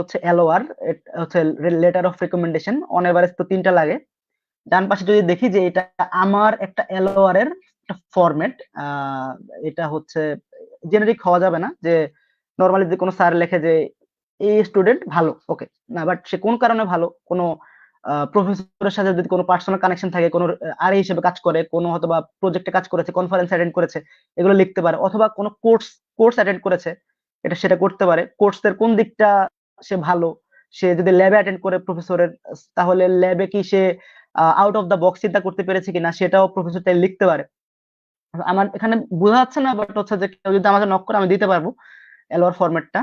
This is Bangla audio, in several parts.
হচ্ছে এলওআর হচ্ছে letter of recommendation on average তো তিনটা লাগে। ডান পাশে যদি দেখি যে এটা আমার একটা এলওআর এর একটা ফরম্যাট এটা হচ্ছে জেনারিক হওয়া যাবে না, যে নর্মালি যে কোনো স্যার লেখে যে এই স্টুডেন্ট ভালো ওকে না বাট সে কোন কারণে ভালো, কোনো প্রফেসরের সাথে যদি কোনো পার্সোনাল কানেকশন থাকে, কোনো আর হিসেবে কাজ করে, কোনো হয়তো বা প্রজেক্টে কাজ করেছে কনফারেন্স অ্যাটেন্ড করেছে, এগুলো লিখতে পারে, অথবা কোনো কোর্স কোর্স অ্যাটেন্ড করেছে, এটা সেটা করতে পারে। কোর্সের কোন দিকটা সে ভালো। সে যদি ল্যাবে অ্যাটেন্ড করে প্রফেসরের তাহলে ল্যাবে কি সে আউট অফ দ্য বক্স চিন্তা করতে পেরেছে কিনা সেটাও প্রফেসর চাই লিখতে পারে। আমার এখানে বোঝা যাচ্ছে না বাট হচ্ছে যে কেউ যদি আমাকে নক করে আমি দিতে পারব LOR ফরম্যাটটা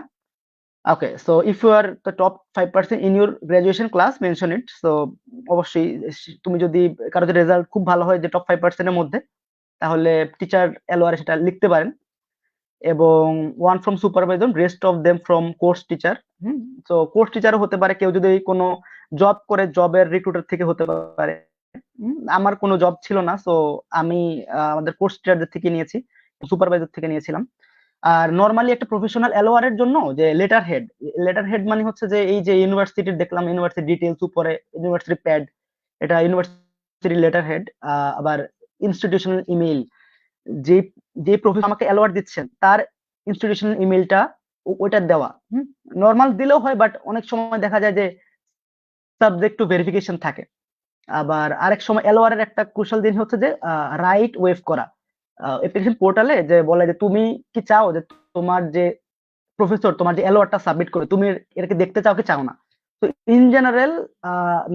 okay so if you are the top five percent in your graduation class mention it so অবশ্যই, তুমি যদি কারও রেজাল্ট খুব ভালো হয় যে টপ ফাইভ পার্সেন্টের মধ্যে, তাহলে টিচার এলোয়ারে সেটা লিখতে পারেন। এবং one from supervision rest of them from course teacher hmm? তো কোর্স টিচারও হতে পারে, কেউ যদি কোনো জব করে জবের রিক্রুটার থেকে হতে পারে আমার কোনো জব ছিল না সো আমি আমাদের কোর্স টিচারদের থেকে নিয়েছি সুপারভাইজার থেকে নিয়েছিলাম। আর নর্মালি একটা প্রফেশনাল এলোয়ারের জন্য যে লেটার হেড লেটার হেড মানে হচ্ছে যে এই যে ইউনিভার্সিটির দেখলাম ইউনিভার্সিটি ডিটেলস উপরে ইউনিভার্সিটি প্যাড এটা ইউনিভার্সিটি লেটার হেড আবার ইনস্টিটিউশনাল ইমেইল যে যে প্রফেসর আমাকে অ্যালোয়ার্ড দিচ্ছেন, তার ইনস্টিটিউশনাল ইমেইলটা ওইটা দেওয়া। নর্মাল দিলেও হয় বাট অনেক সময় দেখা যায় যে সাবজেক্ট টু ভেরিফিকেশন থাকে। আবার আরেক সময় এলোয়ারের একটা কুশল দিন হচ্ছে যে রাইট ওয়েভ করা। অ্যাপ্লিকেশন পোর্টালে যে বলে যে, তুমি কি চাও যে তোমার যে প্রফেসর তোমার যে এলোয়ারটা সাবমিট করে, তুমি এটাকে দেখতে চাও কি চাও না? তো ইন জেনারেল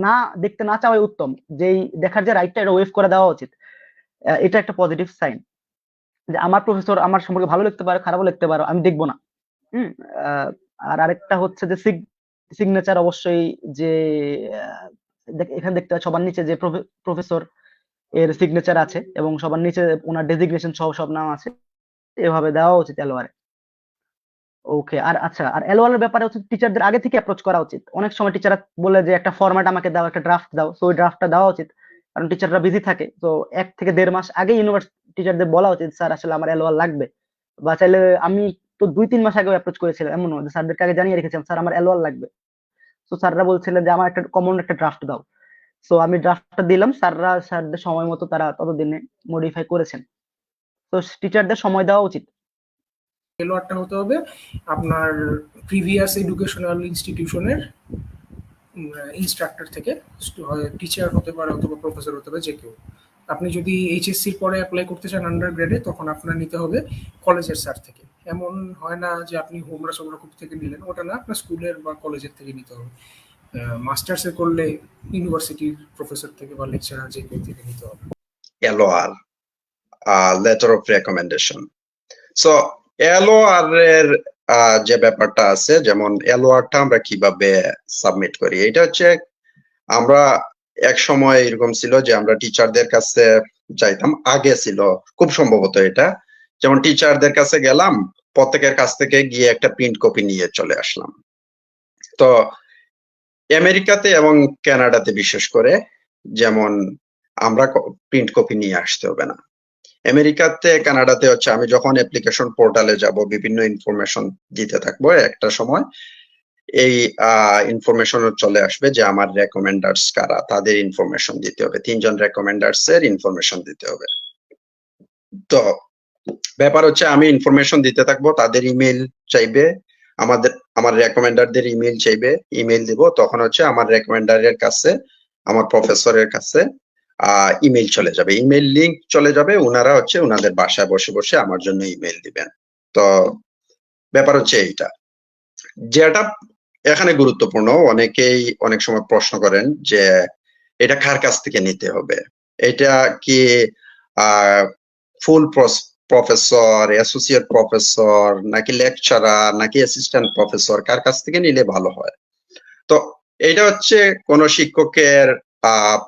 না দেখতে না চাওয়াই উত্তম। যেই দেখার যে রাইটটা এটা ওয়েভ করে দেওয়া উচিত। এটা একটা পজিটিভ সাইন যে আমার প্রফেসর আমার সম্পর্কে ভালো লিখতে পারে খারাপও লিখতে পারো আমি দেখব না। হম। আর আরেকটা হচ্ছে যে সিগনেচার অবশ্যই যে এখানে দেখতে হয় সবার নিচে যে প্রফেসর এর সিগনেচার আছে এবং সবার নিচে ওনার ডেজিগনেশন সহ সব নাম আছে এভাবে দেওয়া উচিত এলোয়ারে ওকে আর আচ্ছা আর এলোয়ারের ব্যাপারে হচ্ছে টিচারদের আগে থেকে অ্যাপ্রোচ করা উচিত। অনেক সময় টিচাররা বলে যে একটা ফরম্যাট আমাকে দাও একটা ড্রাফট দাও তো ওই ড্রাফটটা দেওয়া উচিত। কারণ টিচাররা বিজি থাকে তো এক থেকে দেড় মাস আগে ইউনিভার্সিটি টিচারদের বলা উচিত, স্যার, আসলে আমার এলোয়ার লাগবে। বা চাইলে আমি তো দুই, তিন মাস আগে অ্যাপ্রোচ করেছিলাম এমন স্যারদেরকে আগে জানিয়ে রেখেছিলাম, স্যার, আমার এলোয়ার লাগবে। তো স্যাররা বলছিলেন যে, আমার একটা কমন একটা ড্রাফট দাও। সো আমি ড্রাফটটা দিলাম, স্যাররা, স্যারদের সময় মতো তারা ততদিনে মডিফাই করেছেন। তো টিচারদের সময় দেওয়া উচিত। এলোয়ারটা হতে হবে আপনার প্রিভিয়াস এডুকেশনাল ইনস্টিটিউশনের ইনস্ট্রাক্টর থেকে টিচার হতে পারে অথবা প্রফেসর হতে পারে যে কেউ। আপনি যদি এইচএসসির পরে অ্যাপ্লাই করতে চান আন্ডার গ্রেডে তখন আপনার নিতে হবে কলেজের স্যার থেকে। এমন হয় না যে আপনি হোমরা সোমরা সোমরাকুপ থেকে নিলেন, ওটা না, আপনার স্কুলের বা কলেজের থেকে নিতে হবে। মাস্টার্সে করলে ইউনিভার্সিটির প্রফেসর থেকে বা লেকচারার যে কেউ থেকে নিতে হবে। LOR letter of recommendation so LOR এর যে ব্যাপারটা আছে, যেমন এলওআরটা আমরা কীভাবে সাবমিট করি, এটা হচ্ছে আমরা এক সময় এরকম ছিল যে আমরা টিচারদের কাছে যাইতাম, আগে ছিল, খুব সম্ভবত এটা। যেমন টিচারদের কাছে গেলাম, প্রত্যেকের কাছ থেকে গিয়ে একটা প্রিন্ট কপি নিয়ে চলে আসলাম। তো আমেরিকাতে এবং কানাডাতে বিশেষ করে, যেমন আমরা প্রিন্ট কপি নিয়ে আসতে হবে না। আমেরিকাতে, কানাডাতে হচ্ছে আমি যখন অ্যাপ্লিকেশন পোর্টালে যাব, বিভিন্ন ইনফরমেশন দিতে থাকব একটা সময় এই ইনফরমেশন চলে আসবে যে আমার রেকমেন্ডার্স কারা। তাদের ইনফরমেশন দিতে হবে। তিনজন রেকমেন্ডার্স এর ইনফরমেশন দিতে হবে। তো ব্যাপার হচ্ছে আমি ইনফরমেশন দিতে থাকব, তাদের ইমেল চাইবে, আমাদের, আমার রেকমেন্ডারদের ইমেল চাইবে ইমেল দিব, তখন হচ্ছে আমার রেকমেন্ডারের কাছে, আমার প্রফেসরের কাছে ইমেল চলে যাবে। ইমেল লিংক চলে যাবে ওনারা হচ্ছে ওনাদের বাসায় বসে বসে আমার জন্য ইমেল দিবেন। তো ব্যাপার হচ্ছে এইটা। যেটা এখানে গুরুত্বপূর্ণ, অনেকেই অনেক সময় প্রশ্ন করেন যে এটা কার কাছ থেকে নিতে হবে? এটা কি ফুল প্রফেসর অ্যাসোসিয়েট প্রফেসর নাকি লেকচারার নাকি অ্যাসিস্ট্যান্ট প্রফেসর কার কাছ থেকে নিলে ভালো হয়? তো এটা হচ্ছে কোন শিক্ষকের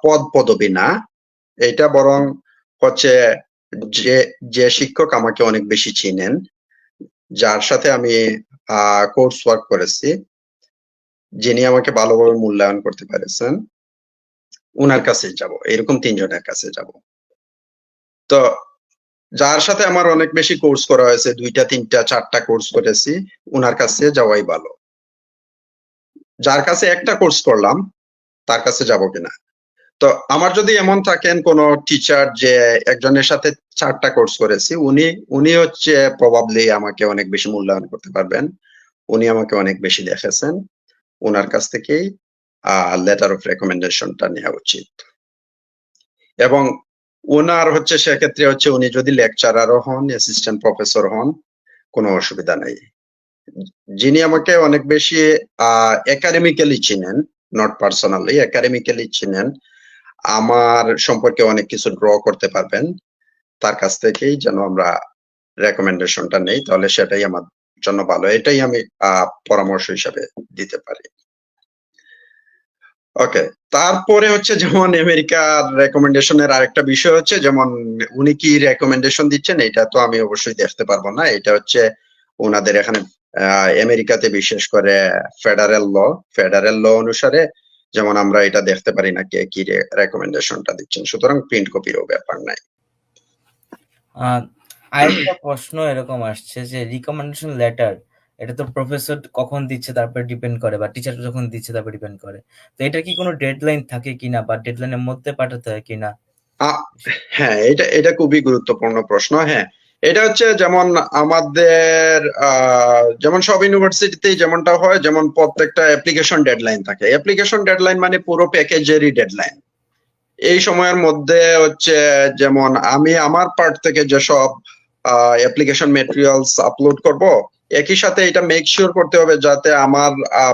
পদ পদবি না। এটা বরং হচ্ছে যে যে শিক্ষক আমাকে অনেক বেশি চিনেন, যার সাথে আমি কোর্স ওয়ার্ক করেছি। যিনি আমাকে ভালোভাবে মূল্যায়ন করতে পেরেছেন, উনার কাছে যাব, এরকম তিনজনের কাছে যাব। তো যার সাথে আমার অনেক বেশি কোর্স করা হয়েছে, দুইটা, তিনটা, চারটা কোর্স করেছি, উনার কাছে যাওয়াই ভালো। যার কাছে একটা কোর্স করলাম, তার কাছে যাব কিনা? তো আমার যদি এমন থাকেন কোন টিচার যে একজনের সাথে চারটা কোর্স করেছি, উনি উনি হচ্ছে প্রবাবলি আমাকে অনেক বেশি মূল্যায়ন করতে পারবেন, উনি আমাকে অনেক বেশি দেখেছেন। ওনার কাছ থেকেই লেটার অফ রেকমেন্ডেশনটা নেওয়া উচিত। এবং ওনার হচ্ছে সেক্ষেত্রে হচ্ছে উনি যদি লেকচারারও হন অ্যাসিস্ট্যান্ট প্রফেসর হন, কোনো অসুবিধা নেই। যিনি আমাকে অনেক বেশি একাডেমিক্যালি চিনেন নট পার্সোনালি একাডেমিক্যালি চিনেন, আমার সম্পর্কে অনেক কিছু ড্র করতে পারবেন, তার কাছ থেকেই যেন আমরা রেকমেন্ডেশনটা নেই, তাহলে সেটাই আমার জন্য ভালো। এটাই আমি পরামর্শ হিসাবে দিতে পারি। ওকে, তারপরে হচ্ছে যেমন আমেরিকার রেকমেন্ডেশনের আরেকটা বিষয় হচ্ছে যেমন উনি কি রেকমেন্ডেশন দিচ্ছেন, এটা তো আমি অবশ্যই দেখতে পারব না। এটা হচ্ছে ওনাদের এখানে আমেরিকাতে বিশেষ করে ফেডারেল ল ফেডারেল ল অনুসারে যেমন আমরা এটা দেখতে পারি না কে কি রেকমেন্ডেশনটা দিচ্ছেন। সুতরাং প্রিন্ট কপিরও ব্যাপার নাই। আরেকটা প্রশ্ন এরকম আসছে যে রিকমেন্ডেশন লেটার এটা তো প্রফেসর কখন দিচ্ছে তারপরে ডিপেন্ড করে বা টিচার যখন দিচ্ছে তারপরে ডিপেন্ড করে। তো এটা কি কোনো ডেডলাইন থাকে কিনা বা ডেডলাইনের মধ্যে পাঠাতে হয় কিনা? হ্যাঁ এটা এটা খুবই গুরুত্বপূর্ণ প্রশ্ন হ্যাঁ। এটা হচ্ছে যেমন আমাদের যেমন সব ইউনিভার্সিটিতেই যেমনটা হয়, যেমন প্রত্যেকটা অ্যাপ্লিকেশন ডেডলাইন থাকে। অ্যাপ্লিকেশন ডেডলাইন মানে পুরো প্যাকেজেরই ডেডলাইন এই সময়ের মধ্যে হচ্ছে যেমন আমি আমার পার্ট থেকে যেসব অ্যাপ্লিকেশন মেটেরিয়ালস আপলোড করব। একই সাথে এটা মেক শিওর করতে হবে যাতে আমার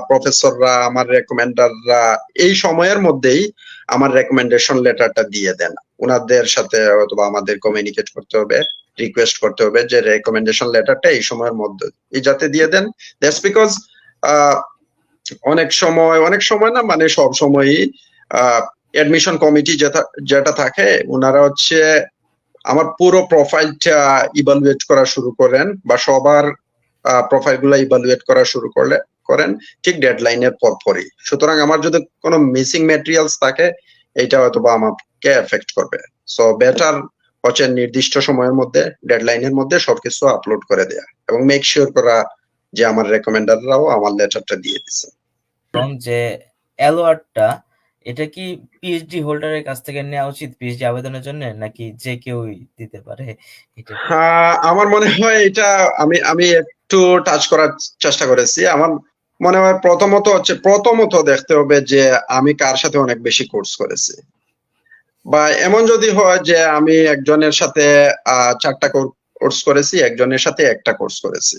প্রফেসররা আমার রেকমেন্ডাররা এই সময়ের মধ্যেই আমার রেকমেন্ডেশন লেটারটা দিয়ে দেন। ওনাদের সাথে অথবা আমাদের কমিউনিকেট করতে হবে রিকোয়েস্ট করতে হবে যে রেকমেন্ডেশন লেটারটা এই সময়ের মধ্যে, এই যাতে দিয়ে দেন। দ্যাটস বিকজ অনেক সময় অনেক সময় না মানে সব সময়ই অ্যাডমিশন কমিটি যেটা যেটা থাকে ওনারা হচ্ছে আমার পুরো প্রোফাইলটা ইভালুয়েট করা শুরু করেন বা সবার প্রোফাইলগুলা ইভালুয়েট করা শুরু করলে, করেন ঠিক ডেডলাইনের পর পরই। সুতরাং আমার যদি কোনো মিসিং ম্যাটেরিয়ালস থাকে এটা হয়তো বা আমাকে এফেক্ট করবে। সো বেটার হচ্ছে নির্দিষ্ট সময়ের মধ্যে ডেডলাইনের মধ্যে সবকিছু আপলোড করে দেয়া এবং মেক শিওর করা যে আমার রেকমেন্ডাররাও আমার লেটারটা দিয়ে দিছে। যে অ্যালোয়ার্ডটা এটা কি পিএইচডি হোল্ডারের কাছ থেকে নেওয়া উচিত? পিএইচডি আবেদনের জন্য? নাকি যে কেউই দিতে পারে? হ্যাঁ, আমার মনে হয় এটা আমি আমি একটু টাচ করার চেষ্টা করেছি। আমার মনে হয় প্রথমত হচ্ছে প্রথমত দেখতে হবে যে আমি কার সাথে অনেক বেশি কোর্স করেছি। বা এমন যদি হয় যে আমি একজনের সাথে চারটা কোর্স করেছি একজনের সাথে একটা কোর্স করেছি।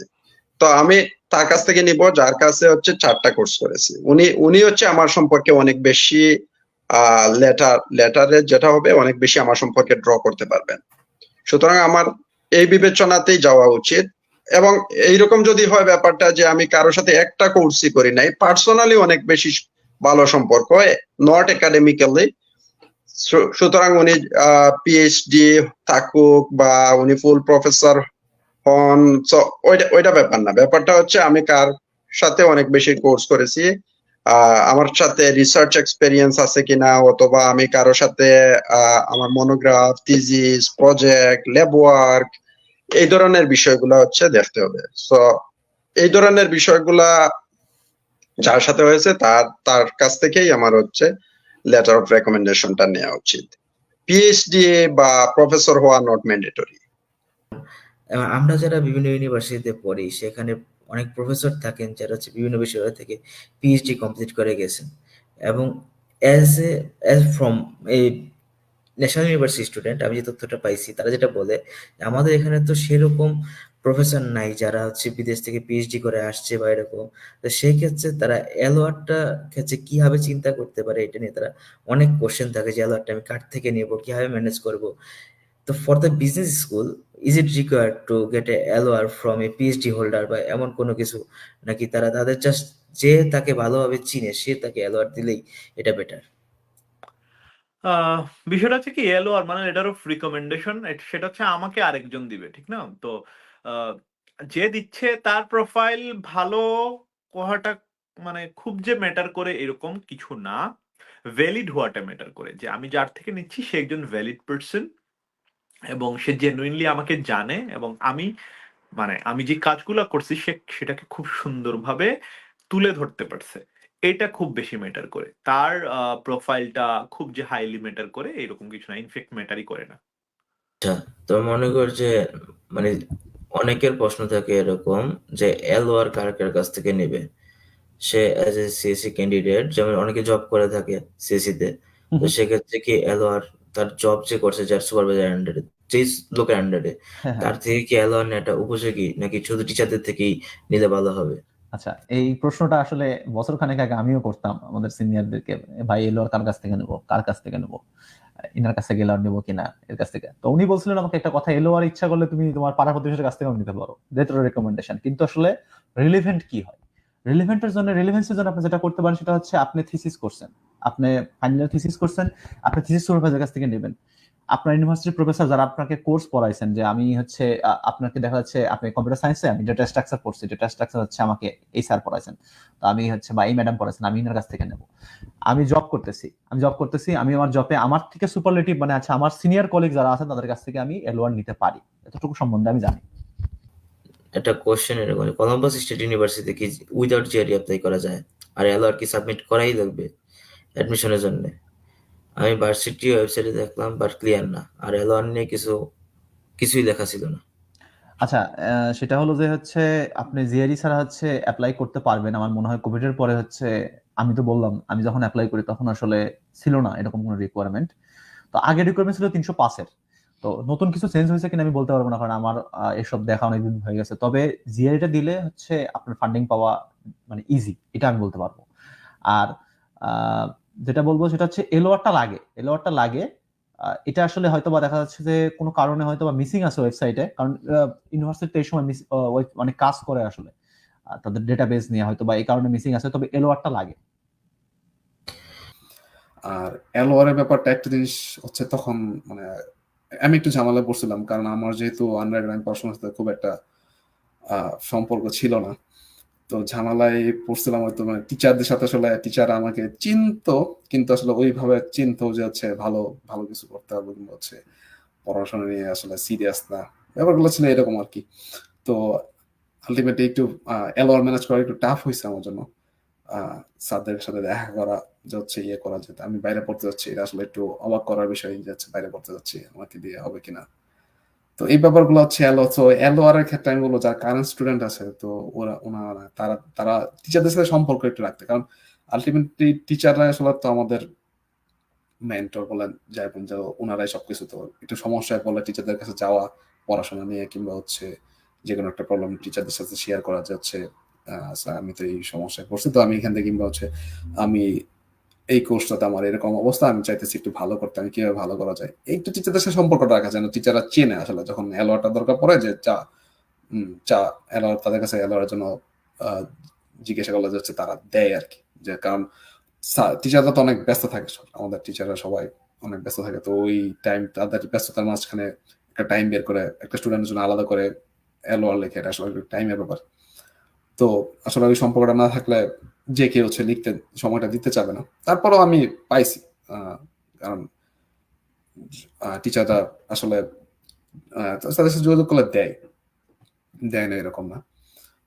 তো আমি তার কাছ থেকে নিব, যার কাছে হচ্ছে চারটা কোর্স করেছি। উনি উনি হচ্ছে আমার সম্পর্কে অনেক বেশি লেটার লেটারে যেটা হবে, অনেক বেশি আমার সম্পর্কে ড্র করতে পারবেন। সুতরাং আমার এই বিবেচনাতেই যাওয়া উচিত। এবং এইরকম যদি হয় ব্যাপারটা যে আমি কারোর সাথে একটা কোর্সই করি নাই পার্সোনালি অনেক বেশি ভালো সম্পর্ক নট একাডেমিক্যালি সুতরাং উনি পিএইচডি থাকুক বা উনি ফুল প্রফেসর so, ওইটা ওইটা ব্যাপার না। ব্যাপারটা হচ্ছে আমি কার সাথে অনেক বেশি কোর্স করেছি। আমার সাথে রিসার্চ এক্সপেরিয়েন্স আছে কিনা, অথবা আমি কারোর সাথে আমার monograph thesis project lab work এই ধরনের বিষয়গুলো হচ্ছে দেখতে হবে। সো এই ধরনের বিষয়গুলা যার সাথে হয়েছে, তার তার কাছ থেকেই আমার হচ্ছে লেটার অফ রেকমেন্ডেশনটা নেওয়া উচিত। পিএইচডি বা প্রফেসর হওয়া নট ম্যান্ডেটরি আমরা যারা বিভিন্ন ইউনিভার্সিটিতে পড়ি, সেখানে অনেক প্রফেসর থাকেন যারা হচ্ছে বিভিন্ন বিষয় থেকে পিএইচডি কমপ্লিট করে গেছেন। এবং অ্যাজ এ অ্যাজ ফ্রম এই ন্যাশনাল ইউনিভার্সিটি স্টুডেন্ট আমি যে তথ্যটা পাইছি, তারা যেটা বলে, আমাদের এখানে তো সেরকম প্রফেসর নাই যারা হচ্ছে বিদেশ থেকে পিএইচডি করে আসছে বা এরকম। তো সেই ক্ষেত্রে তারা অ্যালোয়ারটা ক্ষেত্রে কীভাবে চিন্তা করতে পারে, এটা নিয়ে তারা অনেক কোশ্চেন থাকে যে অ্যালোয়ারটা আমি কার থেকে নেব, কীভাবে ম্যানেজ করব। তো for the business school is it required to get a LOR from a PhD holder বা এমন কোনো কিছু? নাকি তারা তাদের জাস্ট যে তাকে ভালোভাবে চিনে, সে তাকে অ্যালোয়ার দিলেই এটা বেটার বিষয়টা হচ্ছে কি এলো আর মানে লেটার অফ রিকমেন্ডেশন সেটা হচ্ছে আমাকে আরেকজন দিবে, ঠিক না? তো যে দিচ্ছে তার প্রোফাইল ভালো হওয়াটা মানে খুব যে ম্যাটার করে এরকম কিছু না ভ্যালিড হওয়াটা ম্যাটার করে। যে আমি যার থেকে নিচ্ছি, সে একজন ভ্যালিড পার্সন এবং সে জেনুইনলি আমাকে জানে এবং আমি মানে আমি যে কাজগুলো করছি সে সেটাকে খুব সুন্দরভাবে তুলে ধরতে পারছে। এটা খুব বেশি ম্যাটার করে। তার প্রোফাইলটা খুব যে হাইলি ম্যাটার করে এরকম কিছু না। ইনফেক্ট ম্যাটারই করে না। আচ্ছা তো মনে কর যে মানে অনেকের প্রশ্ন থাকে এরকম যে এলওআর কার কার কাছ থেকে নেবে? সে অ্যাজ এ সিএসসি ক্যান্ডিডেট যেমন অনেকে জব করে থাকে সিএসসি তে। তো সেক্ষেত্রে কি এলওআর তার জব যে করছে যার সুপারভাইজার আন্ডারে যেই লোকের আন্ডারে হ্যাঁ হ্যাঁ। তার থেকে কি এলওআর নেওয়াটা উপযোগী নাকি শুধু টিচারদের থেকেই নিলে ভালো হবে? আচ্ছা এই প্রশ্নটা আসলে বছর খানেক আগে আমিও করতাম আমাদের সিনিয়রদেরকে ভাই এলো কার কাছ থেকে নেব? কার কাছ থেকে নেব? ইনার কাছ থেকে এলোয়ার নেব কিনা এর কাছ থেকে? তো উনি বলছিলেন আমাকে একটা কথা এলো আর ইচ্ছা করলে তুমি তোমার পাড়া প্রতিবেশীর কাছ থেকেও নিতে পারো। যেহেতু রেকমেন্ডেশন কিন্তু আসলে রিলিভেন্ট কি হয়? রিলিভেন্টের জন্য রিলিভেন্সের জন্য আপনি যেটা করতে পারেন সেটা হচ্ছে আপনি থিসিস করছেন। আপনি ফাইনাল থিসিস করছেন, আপনি থিসিস সুপারভাইজার কাছ থেকে নেবেন। আপনার ইউনিভার্সিটির প্রফেসর যারা আপনাকে কোর্স পড়াইছেন যে আমি হচ্ছে আপনাকে দেখা যাচ্ছে আপনি কম্পিউটার সায়েন্সে আমি ডেটা স্ট্রাকচার পড়ছি ডেটা স্ট্রাকচার হচ্ছে আমাকে এই স্যার পড়াইছেন। তো আমি হচ্ছে বা এই ম্যাডাম পড়াইছেন, আমি ইনার কাছ থেকে নেব। আমি জব করতেছি, আমি জব করতেছি, আমি আমার জবে আমার থেকে সুপারলেটিভ মানে আছে আমার সিনিয়র কলিগ যারা আছেন, তাদের কাছ থেকে আমি এলোয়ার নিতে পারি। এতটুকু সম্বন্ধে আমি জানি। একটা কোশ্চেন এরকম কলম্বাস স্টেট ইউনিভার্সিটি কি উইদাউট জিআরই অ্যাপ্লাই করা যায়? আর এলওআর কি সাবমিট করাই লাগবে? অ্যাডমিশনের জন্য। আমি ভার্সিটি ওয়েবসাইটে দেখলাম বাট ক্লিয়ার না আর এলওআর নিয়ে কিছু, কিছুই লেখা ছিল না। আচ্ছা সেটা হলো যে হচ্ছে আপনি জিআরই ছাড়া হচ্ছে অ্যাপ্লাই করতে পারবেন। আমার মনে হয় কোভিড এর পরে হচ্ছে, আমি তো বললাম, আমি যখন অ্যাপ্লাই করি তখন আসলে ছিল না এরকম কোনো রিকোয়ারমেন্ট তো আগে রিকোয়ারমেন্ট ছিল তিনশো পাঁচের তো নতুন কিছু চেঞ্জ হয়েছে কিনা আমি বলতে পারব না, কারণ আমার এসব দেখা অনেকদিন হয়ে গেছে। তবে জিআরইটা দিলে হচ্ছে আপনার ফান্ডিং পাওয়া মানে ইজি এটা আমি বলতে পারব। আর যেটা বলব সেটা হচ্ছে এলোয়ারটা লাগে এলোয়ারটা লাগে। এটা আসলে হয়তো বা দেখা যাচ্ছে যে কোনো কারণে হয়তো বা মিসিং আছে ওয়েবসাইটে কারণ ইউনিভার্সিটিতে এই সময় অনেক কাজ করে আসলে। তাদের ডেটাবেস নিয়ে হয়তো বা এই কারণে মিসিং আছে, তবে এলোয়ারটা লাগে। আর এলোয়ারের ব্যাপারটা একটা জিনিস হচ্ছে তখন মানে আমি একটু ঝামেলা পড়ছিলাম, কারণ আমার যেহেতু আন্ডারগ্রাউন্ড পড়াশোনার সাথে খুব একটা সম্পর্ক ছিল না। তো ঝামেলায় পড়ছিলাম হয়তো মানে টিচারদের সাথে আসলে টিচার আমাকে চিনতো, কিন্তু আসলে ওইভাবে চিনতো যে হচ্ছে ভালো ভালো কিছু করতে হবে কিংবা হচ্ছে পড়াশোনা নিয়ে আসলে সিরিয়াস না। ব্যাপারগুলো ছিল এরকম আর কি। তো আলটিমেটলি একটু এলোয়ার ম্যানেজ করা একটু টাফ হয়েছে আমার জন্য। স্যারদের সাথে দেখা করা, যে হচ্ছে ইয়ে করা যেতে। আমি বাইরে পড়তে যাচ্ছি, এটা আসলে একটু অবাক করার বিষয় যে হচ্ছে বাইরে পড়তে যাচ্ছি, আমাকে দিয়ে হবে কিনা। তো এই ব্যাপারগুলো হচ্ছে এলো তো এলোয়ার এর ক্ষেত্রে আমি বলব যারা কারেন্ট স্টুডেন্ট আছে, তো ওরা, ওনারা, তারা তারা টিচারদের সাথে সম্পর্ক একটু রাখতে। কারণ আলটিমেটলি টিচাররা আসলে তো আমাদের মেন্টর বলেন যাই বলেন, যে ওনারাই সবকিছু। তো একটু সমস্যায় পড়লে টিচারদের কাছে যাওয়া, পড়াশোনা নিয়ে কিংবা হচ্ছে যে কোনো একটা প্রবলেম টিচারদের সাথে শেয়ার করা যাচ্ছে আমি তো এই সমস্যায় পড়ছি, তো আমি এখান থেকে কিংবা হচ্ছে আমি এই কোর্সটাতে আমার এরকম অবস্থা, আমি চাইতেছি একটু ভালো করতে, আমি কীভাবে ভালো করা যায়? একটু টিচারদের সাথে সম্পর্কটা রাখা যেন টিচাররা চেনে আসলে, যখন অ্যালোয়ারটা দরকার পড়ে যে, চা চা অ্যালোয়ার তাদের কাছে অ্যালোয়ারের জন্য জিজ্ঞাসা করলে যাচ্ছে তারা দেয় আর কি যে, কারণ টিচাররা তো অনেক ব্যস্ত থাকে। আমাদের টিচাররা সবাই অনেক ব্যস্ত থাকে। তো ওই টাইম তাদের ব্যস্ততার মাঝখানে একটা টাইম বের করে, একটা স্টুডেন্টের জন্য আলাদা করে অ্যালোয়ার লেখে, এটা আসলে টাইমের ব্যাপার। তো আসলে ওই সম্পর্কটা না থাকলে যে কেউ হচ্ছে লিখতে, সময়টা দিতে চাবে না। তারপরেও আমি পাইছি কারণ টিচাররা আসলে তাদের সাথে যোগাযোগ করলে দেয়। দেয় না এরকম না।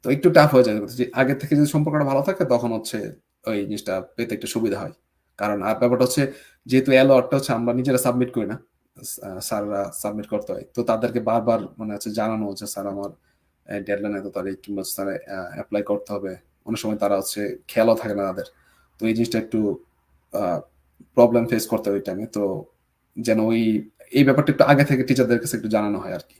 তো একটু টাফ হয়ে যায়। যে আগে থেকে যদি সম্পর্কটা ভালো থাকে, তখন হচ্ছে ওই জিনিসটা পেতে একটু সুবিধা হয়। কারণ, আর ব্যাপারটা হচ্ছে, যেহেতু অ্যালোয়ারটা হচ্ছে আমরা নিজেরা সাবমিট করি না স্যাররা সাবমিট করতে হয়। তো তাদেরকে বারবার মানে হচ্ছে জানানো হচ্ছে স্যার, আমার ডেডলাইন এত তারিখ, কিংবা স্যার অ্যাপ্লাই করতে হবে। অনেক সময় তারা হচ্ছে খেয়ালও থাকে না তাদের। তো এই জিনিসটা একটু প্রবলেম ফেস করতে হয় ওই টাইমে তো যেন ওই, এই ব্যাপারটা একটু আগে থেকে টিচারদের কাছে একটু জানানো হয় আর কি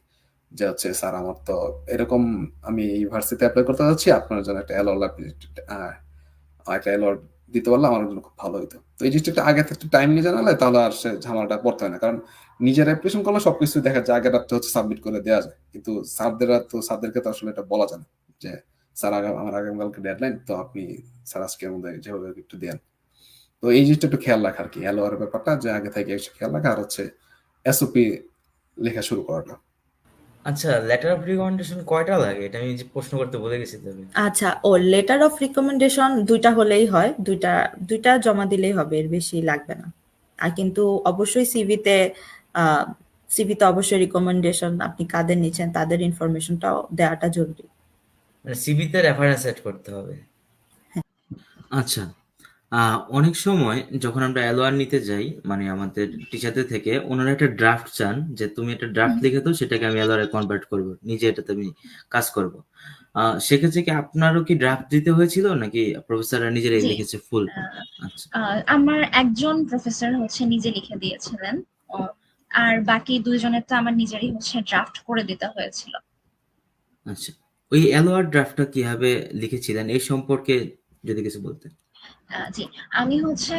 যে হচ্ছে, স্যার, আমার তো এরকম আমি ইউনিভার্সিটিতে অ্যাপ্লাই করতে যাচ্ছি, আপনার জন্য একটা এলওয়ার একটা এলওয়ার দিতে পারলে আমার জন্য খুব ভালো হতো তো এই জিনিসটা একটু আগে থেকে টাইম নিয়ে জানালে তাহলে আর সে ঝামেলাটা পড়তে হয় না। কারণ নিজের অ্যাপ্লিকেশন করলে সবকিছু দেখা যায়, আগের রাত্রে হচ্ছে সাবমিট করে দেওয়া যায়। কিন্তু স্যারদের তো, স্যারদেরকে তো আসলে এটা বলা যায় না যে স্যার আগাম আমার আগামীকালকে ডেডলাইন তো আপনি স্যার আজকের মধ্যে যেভাবে একটু দেন। তো এই জিনিসটা একটু খেয়াল রাখা আর কি এলোয়ার ব্যাপারটা যে আগে থেকে একটু খেয়াল রাখা আর হচ্ছে এসওপি লেখা শুরু করাটা। আচ্ছা লেটার অফ রিকমেন্ডেশন কয়টা লাগে? এটা আমি যে প্রশ্ন করতে ভুলে গেছি তবে আচ্ছা ও লেটার অফ রিকমেন্ডেশন দুইটা হলেই হয় দুইটা দুইটা জমা দিলেই হবে এর বেশি লাগবে না। আর কিন্তু অবশ্যই সিভিতে সিভিতে অবশ্যই রিকমেন্ডেশন আপনি কাদের নিচ্ছেন তাদের ইনফরমেশনটাও দেওয়াটা জরুরি। মানে সিভিতে রেফারেন্স সেট করতে হবে। আচ্ছা আহ, অনেক সময় যখন আমরা অ্যালোয়ার নিতে যাই মানে আমাদের টিচারদের থেকে ওনারা একটা ড্রাফট চান যে তুমি একটা ড্রাফট। লিখে দাও সেটাকে আমি অ্যালোয়ারে কনভার্ট করব নিজে এটাতে আমি কাজ করব। আহ সেক্ষেত্রে কি আপনারও কি ড্রাফট দিতে হয়েছিল নাকি প্রফেসররা নিজেরাই লিখেছে ফুল আচ্ছা। আমার একজন প্রফেসর হচ্ছে নিজে লিখে দিয়েছিলেন আর বাকি দুইজনের তো আমার নিজেরই হচ্ছে ড্রাফট করে দিতে হয়েছিল। আচ্ছা। ওই অ্যালোয়ার ড্রাফটটা কীভাবে লিখেছিলেন? এই সম্পর্কে যদি কিছু বলতেন। জি। আমি হচ্ছে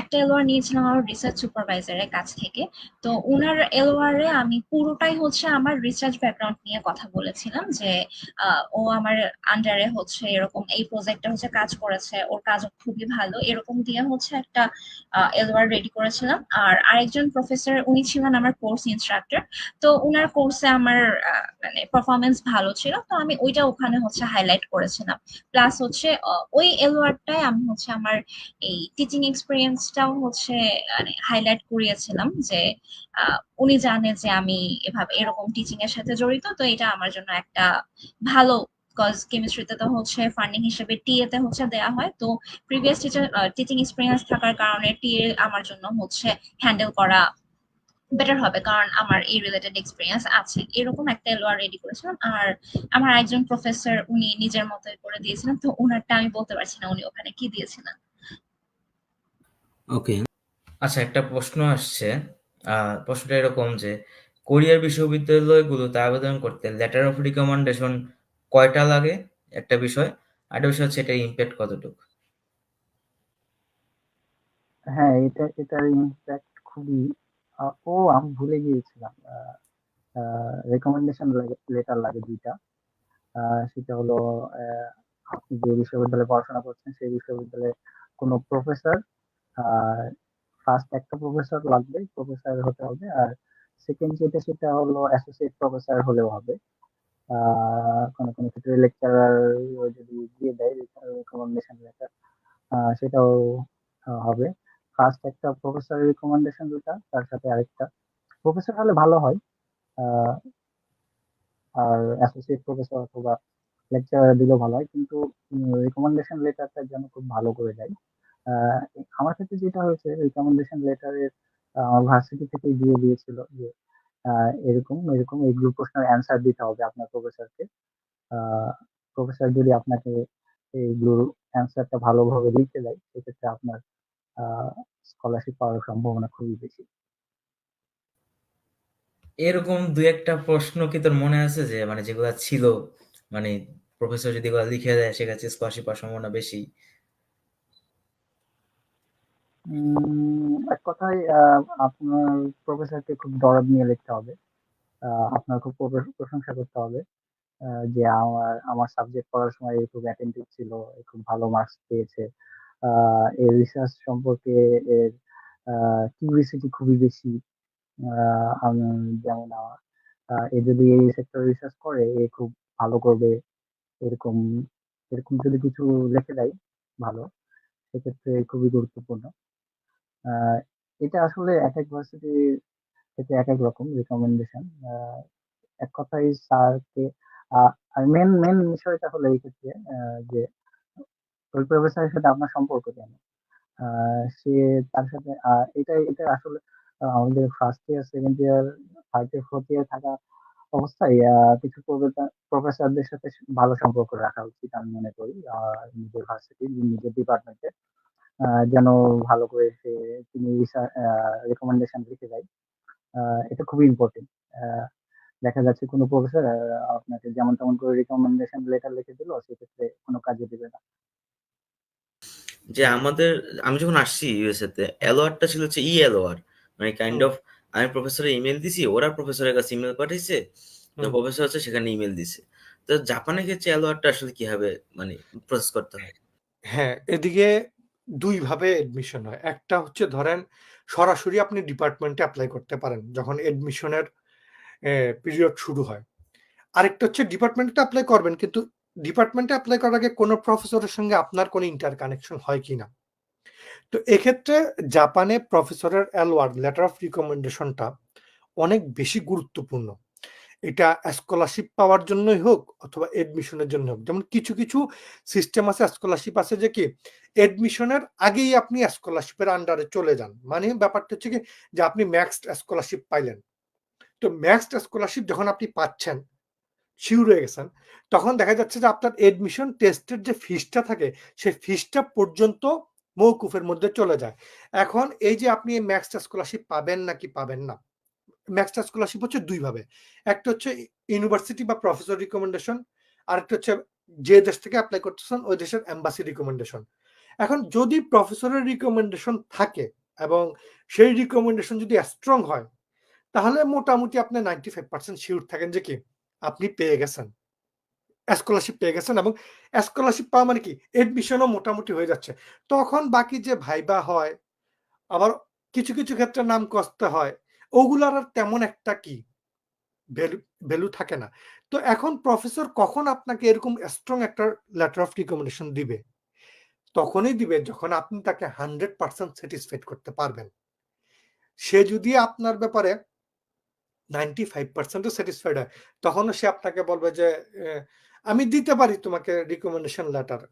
একটা এলওয়ার নিয়েছিলাম আমার রিসার্চ সুপারভাইজারের কাছ থেকে। তো ওনার এলওয়ারে আমি পুরোটাই হচ্ছে আমার রিসার্চ ব্যাকগ্রাউন্ড নিয়ে কথা বলেছিলাম যে ও আমার আন্ডারে হচ্ছে এরকম এই প্রজেক্টে হচ্ছে কাজ করেছে, ওর কাজ খুবই ভালো। এরকম দিয়ে হচ্ছে একটা এলওয়ার রেডি করেছিলাম। আর আরেকজন প্রফেসর উনি ছিলেন আমার কোর্স ইনস্ট্রাক্টর তো ওনার কোর্সে আমার মানে পারফরমেন্স ভালো ছিল, তো আমি ওইটা ওখানে হচ্ছে হাইলাইট করেছিলাম। প্লাস হচ্ছে ওই এলওয়ারটাই আমি হচ্ছে আমার এই টিচিং এক্সপিরিয়েন্সটাও হচ্ছে মানে হাইলাইট করিয়েছিলাম যে উনি জানে যে আমি এভাবে এরকম টিচিং এর সাথে জড়িত, তো এটা আমার জন্য একটা ভালো কজ কেমিস্ট্রিতে তো হচ্ছে ফান্ডিং হিসেবে টিএ তে হচ্ছে দেওয়া হয়, তো প্রিভিয়াস টিচার টিচিং এক্সপিরিয়েন্স থাকার কারণে টিএ আমার জন্য হচ্ছে হ্যান্ডেল করা বেটার হবে কারণ আমার এই রিলেটেড এক্সপিরিয়েন্স আছে। এরকম একটা এলওয়ার রেডি করেছিলাম আর আমার একজন প্রফেসর উনি নিজের মতো করে দিয়েছিলেন তো ওনারটা আমি বলতে পারছি না উনি ওখানে কি দিয়েছিলেন। ওকে আচ্ছা একটা প্রশ্ন আসছে। আহ প্রশ্নটা এরকম যে কোরিয়ার বিশ্ববিদ্যালয়গুলোতে আবেদন করতে লেটার অফ রিকমেন্ডেশন কয়টা লাগে? একটা বিষয়। আরেকটা বিষয় হচ্ছে এটার ইম্প্যাক্ট কতটুকু? হ্যাঁ এটা এটার ইম্প্যাক্ট খুবই ও, আমি ভুলে গিয়েছিলাম। রেকমেন্ডেশন লেটার লাগে দুইটা। সেটা হলো আপনি যে বিশ্ববিদ্যালয়ে পড়াশোনা করছেন, সেই বিশ্ববিদ্যালয়ে কোনো প্রফেসর ফার্স্ট একটা প্রফেসর লাগবে প্রফেসর হতে হবে। আর সেকেন্ড যেটা, সেটা হলো অ্যাসোসিয়েট প্রফেসর হলেও হবে। কোনো কোনো ক্ষেত্রে লেকচারার যদি দিয়ে দেয় রেকমেন্ডেশন লেটার সেটাও হবে। ফার্স্ট একটা প্রফেসর রিকমেন্ডেশন যেটা তার সাথে আরেকটা। প্রফেসর হলে ভালো হয় আর অ্যাসোসিয়েট প্রফেসর অথবা লেকচার দিলেও ভালো হয়, কিন্তু রিকমেন্ডেশন লেটারটা যেন খুব ভালো করে দেয়। আমার ক্ষেত্রে যেটা হয়েছে রিকমেন্ডেশন লেটারের আমার ভার্সিটি থেকে দিয়ে দিয়েছিল যে এরকম এরকম গ্রুপ প্রশ্নের অ্যান্সার দিতে হবে আপনার প্রফেসরকে প্রফেসর যদি আপনাকে এই এইগুলোর অ্যান্সারটা ভালোভাবে লিখে দেয়, সেক্ষেত্রে আপনার স্কলারশিপ পাওয়ার সম্ভাবনা খুবই বেশি। এরকম দু একটা প্রশ্ন কি তোর মনে আছে যে মানে যেগুলো ছিল মানে প্রফেসর যদি এগুলো লিখে দেয় সেক্ষেত্রে স্কলারশিপ পাওয়ার সম্ভাবনা বেশি? এক কথায় আপনার প্রফেসরকে খুব দরদ নিয়ে লিখতে হবে। আপনার খুব প্রশংসা করতে হবে যে আমার আমার সাবজেক্ট পড়ার সময় খুব অ্যাটেন্টিভ ছিল খুব ভালো মার্কস পেয়েছে। এর রিসার্চ সম্পর্কে এর কিউরিসিটি খুবই বেশি যেমন এ যদি এই সেক্টর রিসার্চ করে, এ খুব ভালো করবে। এরকম এরকম যদি কিছু লিখে দেয়, ভালো। সেক্ষেত্রে খুবই গুরুত্বপূর্ণ। এটা আসলে এক এক ভার্সিটি থেকে এক এক রকম রিকমেন্ডেশন এক কথায় স্যারকে আর মেন মেন বিষয়টা হলো এই ক্ষেত্রে যে ওই প্রফেসরের সাথে আপনার সম্পর্ক কেন সে তার সাথে এটা এটা আসলে আমাদের first year second year third year fourth year থাকা অবস্থায় কিছু প্রফেসরদের সাথে ভালো সম্পর্ক রাখা উচিত আমি মনে করি নিজের ভার্সিটি নিজের ডিপার্টমেন্টে যেন ভালো করে সে তিনি রেকমেন্ডেশন লিখে আহ, এটা খুবই ইম্পর্টেন্ট দেখা যাচ্ছে কোনো প্রফেসর আপনাকে যেমন তেমন করে রিকমেন্ডেশন লেটার লিখে দিল সেক্ষেত্রে কোনো কাজে দিবে না। যে আমাদের আমি যখন আসছি ইউএসএ তে অ্যালোয়ারটা ছিল হচ্ছে ই অ্যালোয়ার মানে কাইন্ড অফ আমি প্রফেসরের ইমেল দিছি ওরা প্রফেসরের কাছে ইমেল পাঠিয়েছে তো প্রফেসর হচ্ছে সেখানে ইমেল দিছে। তো জাপানের ক্ষেত্রে অ্যালোয়ারটা আসলে কীভাবে মানে প্রসেস করতে হয়? হ্যাঁ এদিকে দুই ভাবে এডমিশন হয়। একটা হচ্ছে ধরেন সরাসরি আপনি ডিপার্টমেন্টে অ্যাপ্লাই করতে পারেন যখন এডমিশনের পিরিয়ড শুরু হয়। আরেকটা হচ্ছে ডিপার্টমেন্টে অ্যাপ্লাই করবেন কিন্তু ডিপার্টমেন্টে অ্যাপ্লাই করার আগে কোনো প্রফেসরের সঙ্গে আপনার কোনো ইন্টার কানেকশন হয় কি না তো এক্ষেত্রে জাপানে প্রফেসরের অ্যালওয়ার্ড লেটার অফ রিকমেন্ডেশনটা অনেক বেশি গুরুত্বপূর্ণ। এটা স্কলারশিপ পাওয়ার জন্যই হোক অথবা এডমিশনের জন্য হোক। যেমন কিছু কিছু সিস্টেম আছে স্কলারশিপ আছে যে কি এডমিশনের আগেই আপনি স্কলারশিপের আন্ডারে চলে যান। মানে ব্যাপারটা হচ্ছে কি, যে আপনি ম্যাক্সড স্কলারশিপ পাইলেন। তো ম্যাক্সড স্কলারশিপ যখন আপনি পাচ্ছেন শিওর হয়ে গেছেন তখন দেখা যাচ্ছে যে আপনার এডমিশন টেস্টের যে ফিসটা থাকে, সেই ফিসটা পর্যন্ত মৌকুফের মধ্যে চলে যায়। এখন এই যে আপনি ম্যাক্সটা স্কলারশিপ পাবেন নাকি পাবেন না ম্যাক্সটা স্কলারশিপ হচ্ছে দুই ভাবে। একটা হচ্ছে ইউনিভার্সিটি বা প্রফেসর রিকমেন্ডেশন আর একটা হচ্ছে যে দেশ থেকে অ্যাপ্লাই করতেছেন, ওই দেশের এম্বাসি রিকমেন্ডেশন এখন যদি প্রফেসরের রিকমেন্ডেশন থাকে এবং সেই রিকমেন্ডেশন যদি স্ট্রং হয়, তাহলে মোটামুটি আপনি নাইনটি ফাইভ পার্সেন্ট শিওর থাকেন যে কি আপনি পেয়ে গেছেন। স্কলারশিপ পেয়ে গেছেন এবং স্কলারশিপ পাওয়া মানে কি? এডমিশনও মোটামুটি হয়ে যাচ্ছে। তখন বাকি যে ভাইবা হয়, আবার কিছু কিছু ক্ষেত্রে নাম কষতে হয়, ওগুলার আর তেমন একটা কি? ভ্যালু ভ্যালু থাকে না। তো এখন প্রফেসর কখন আপনাকে এরকম স্ট্রং একটা লেটার অফ রিকমেন্ডেশন দিবে? তখনই দিবে যখন আপনি তাকে হান্ড্রেড পার্সেন্ট স্যাটিসফাইড করতে পারবেন। সে যদি আপনার ব্যাপারে নাইনটি ফাইভ পার্সেন্টও স্যাটিসফাইড হয়। তখনও সে আপনাকে বলবে যে আমি দিতে পারি তোমাকে রিকমেন্ডেশন লেটার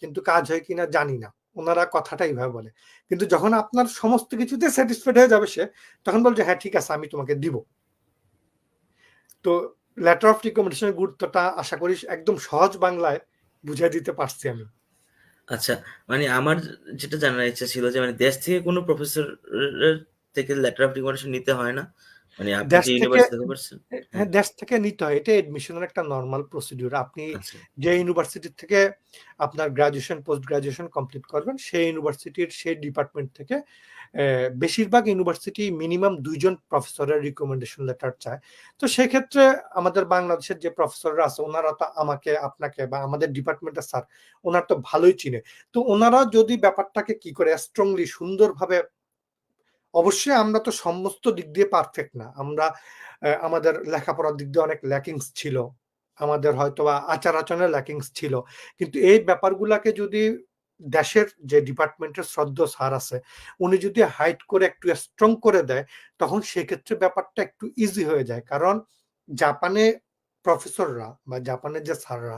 কিন্তু কাজ হয় কিনা জানি না। ওনারা কথাটা এইভাবে বলে। কিন্তু যখন আপনার সমস্ত কিছুতে স্যাটিসফাইড হয়ে যাবে সে, তখন বলছে হ্যাঁ ঠিক আছে, আমি তোমাকে দিব। তো লেটার অফ রিকমেন্ডেশনের গুরুত্বটা আশা করি একদম সহজ বাংলায় বুঝিয়ে দিতে পারছি আমি। আচ্ছা মানে আমার যেটা জানার ইচ্ছা ছিল যে মানে দেশ থেকে কোনো প্রফেসর থেকে লেটার অফ রিকমেন্ডেশন নিতে হয় না। মানে আপনি দেশ থেকে ইউনিভার্সিটি থেকে করছেন হ্যাঁ। দেশ থেকে নিতে হয়। এটা এডমিশনের একটা নর্মাল প্রসিডিউর আপনি আচ্ছা। যে ইউনিভার্সিটি থেকে আপনার গ্রাজুয়েশন পোস্ট গ্রাজুয়েশন কমপ্লিট করবেন সেই ইউনিভার্সিটির সেই ডিপার্টমেন্ট থেকে বেশিরভাগ ইউনিভার্সিটি মিনিমাম দুইজন প্রফেসরের রিকমেন্ডেশন লেটার চায়। তো সেক্ষেত্রে আমাদের বাংলাদেশের যে প্রফেসররা আছে ওনারা তো আমাকে আপনাকে বা আমাদের ডিপার্টমেন্টের স্যার ওনার তো ভালোই চিনে। তো ওনারা যদি ব্যাপারটাকে কি করে স্ট্রংলি সুন্দরভাবে অবশ্যই আমরা তো সমস্ত দিক দিয়ে পারফেক্ট না। আমরা আমাদের লেখাপড়ার দিক দিয়ে অনেক ল্যাকিংস ছিল। আমাদের হয়তো আচার আচরণের ল্যাকিংস ছিল। কিন্তু এই ব্যাপারগুলাকে যদি দেশের যে ডিপার্টমেন্টের শ্রদ্ধ স্যার আছে, উনি যদি হাইট করে একটু স্ট্রং করে দেয়, তখন সেক্ষেত্রে ব্যাপারটা একটু ইজি হয়ে যায়। কারণ, জাপানে প্রফেসররা বা জাপানের যে স্যাররা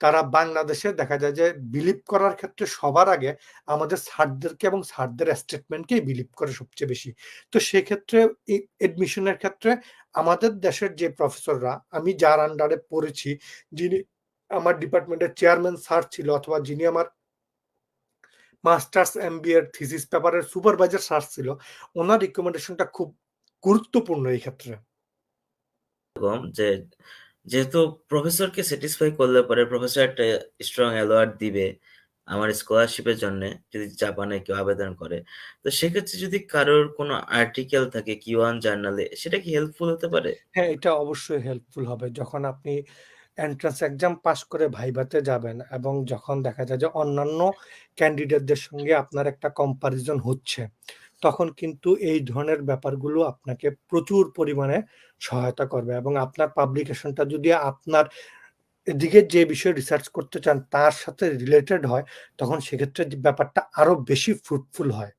তারা বাংলাদেশে দেখা যায় যে বিলিভ করার ক্ষেত্রে সবার আগে আমাদের স্যারদেরকে এবং স্যারদের স্টেটমেন্টকেই বিলিভ করে সবচেয়ে বেশি। তো সেক্ষেত্রে এডমিশনের ক্ষেত্রে আমাদের দেশের যে প্রফেসররা আমি যার আন্ডারে পড়েছি, যিনি আমার ডিপার্টমেন্টের চেয়ারম্যান স্যার ছিল অথবা যিনি আমার মাস্টার্স এম বি এর থিসিস পেপারের সুপারভাইজার স্যার ছিল, ওনার রিকমেন্ডেশনটা খুব গুরুত্বপূর্ণ এই ক্ষেত্রে। যে যেহেতু প্রফেসরকে স্যাটিসফাই করলে পরে প্রফেসর একটা স্ট্রং অ্যাওয়ার্ড দিবে আমার স্কলারশিপের জন্য, যদি জাপানে কেউ আবেদন করে। তো সেক্ষেত্রে যদি কারোর কোনো আর্টিকেল থাকে কিউ ওয়ান জার্নালে সেটা কি হেল্পফুল হতে পারে? হ্যাঁ এটা অবশ্যই হেল্পফুল হবে। যখন আপনি এন্ট্রান্স এক্সাম পাস করে ভাইভাতে যাবেন এবং যখন দেখা যায় যে অন্যান্য ক্যান্ডিডেটদের সঙ্গে আপনার একটা কম্পারিজন হচ্ছে তখন কিন্তু এই ধরনের ব্যাপারগুলো আপনাকে প্রচুর পরিমাণে সহায়তা করবে এবং আপনার পাবলিকেশনটা যদি আপনার এদিকে যে বিষয়ে রিসার্চ করতে চান, তার সাথে রিলেটেড হয়, তখন সেক্ষেত্রে ব্যাপারটা আরও বেশি ফ্রুটফুল হয়।